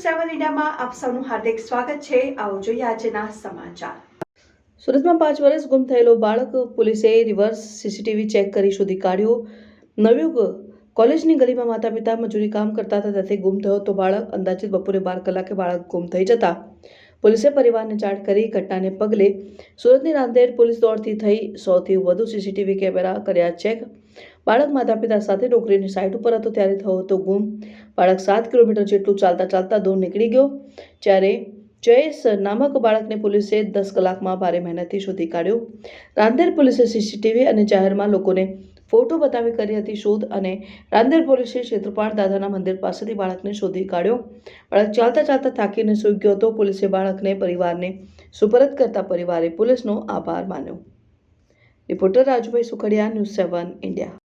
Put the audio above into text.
સેવન ઇન્ડિયામાં આપ સૌનું હાર્દિક સ્વાગત છે. આવો જોઈએ આજના સમાચાર. સુરતમાં પાંચ વર્ષ ગુમ થયેલો બાળક પોલીસે રિવર્સ સીસીટીવી ચેક કરી શોધી કાઢ્યો. નવયુગ કોલેજની ગલીમાં માતા પિતા મજૂરી કામ કરતા હતા ત્યાંથી ગુમ થયો તો બાળક અંદાજિત બપોરે બાર કલાકે બાળક ગુમ થઈ જતા. પોલીસે પરિવારને જાણ કરી ઘટનાને પગલે સુરતની નાંદેડ પોલીસ દોડથી થઈ સૌથી વધુ સીસીટીવી કેમેરા કર્યા ચેક. બાળક માતા પિતા સાથે નોકરીની સાઇટ ઉપર હતો, ત્યારે થયો હતો ગુમ. બાળક સાત કિલોમીટર જેટલું ચાલતા ચાલતા દૂર નીકળી ગયો, જ્યારે જયેશ નામક બાળકને પોલીસે દસ કલાકમાં ભારે મહેનતથી શોધી કાઢ્યો. રાંદેર પોલીસે સીસીટીવી અને જાહેરમાં લોકોને ફોટો બતાવી કરી હતી શોધ અને રાંદેર પોલીસે ક્ષેત્રપાળ દાદાના મંદિર પાસેથી બાળકને શોધી કાઢ્યો. બાળક ચાલતા ચાલતા થાકીને સૂઈ ગયો હતો. પોલીસે બાળકને, પરિવારને સુપરત કરતા પરિવારે પોલીસનો આભાર માન્યો. Reporter Rajubhai Sukhadiya, news seven, India.